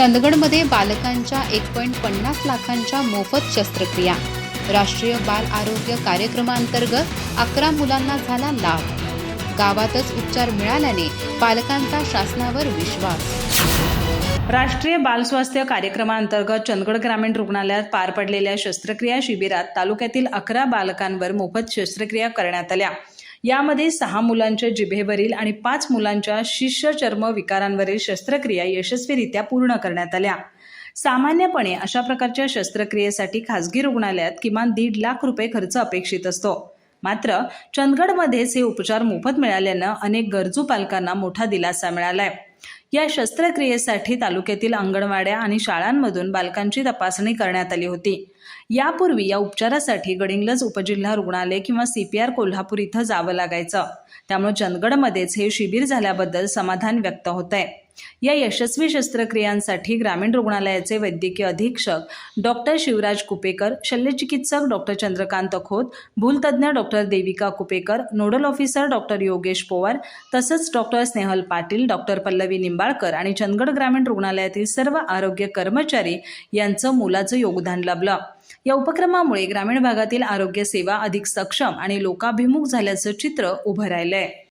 चंदगडमध्ये बालकांच्या एक पॉईंट पन्नास लाखांच्या मोफत शस्त्रक्रिया. राष्ट्रीय बाल आरोग्य कार्यक्रमांतर्गत अकरा मुलांना झाला लाभ. गावातच उपचार मिळाल्याने पालकांचा शासनावर विश्वास. राष्ट्रीय बाल स्वास्थ्य कार्यक्रमाअंतर्गत चंदगड ग्रामीण रुग्णालयात पार पडलेल्या शस्त्रक्रिया शिबिरात तालुक्यातील अकरा बालकांवर मोफत शस्त्रक्रिया करण्यात आल्या. यामध्ये सहा मुलांच्या जिभेवरील आणि पाच मुलांच्या शिष्यचर्म विकारांवरील शस्त्रक्रिया यशस्वीरित्या पूर्ण करण्यात आल्या. सामान्यपणे अशा प्रकारच्या शस्त्रक्रियेसाठी खासगी रुग्णालयात किमान दीड लाख रुपये खर्च अपेक्षित असतो. मात्र चंदगडमध्येच हे उपचार मोफत मिळाल्यानं अनेक गरजू पालकांना मोठा दिलासा मिळालाय. या शस्त्रक्रियेसाठी तालुक्यातील अंगणवाड्या आणि शाळांमधून बालकांची तपासणी करण्यात आली होती. यापूर्वी या उपचारासाठी गडिंग्लज उपजिल्हा रुग्णालय किंवा सीपीआर कोल्हापूर इथं जावं लागायचं. त्यामुळे चंदगडमध्येच हे शिबिर झाल्याबद्दल समाधान व्यक्त होत आहे या यशस्वी शस्त्रक्रियांसाठी ग्रामीण रुग्णालयाचे वैद्यकीय अधीक्षक डॉक्टर शिवराज कुपेकर शल्यचिकित्सक doctor Chandrakant Khot भूलतज्ज्ञ doctor Devika Kupekar nodal officer doctor Yogesh Powar तसंच डॉक्टर स्नेहल पाटील डॉक्टर पल्लवी निंबाळकर आणि चंदगड ग्रामीण रुग्णालयातील सर्व आरोग्य कर्मचारी यांचं मोलाचं योगदान लाभलं. या उपक्रमामुळे ग्रामीण भागातील आरोग्य सेवा अधिक सक्षम आणि लोकाभिमुख झाल्याचं चित्र उभं राहिलंय.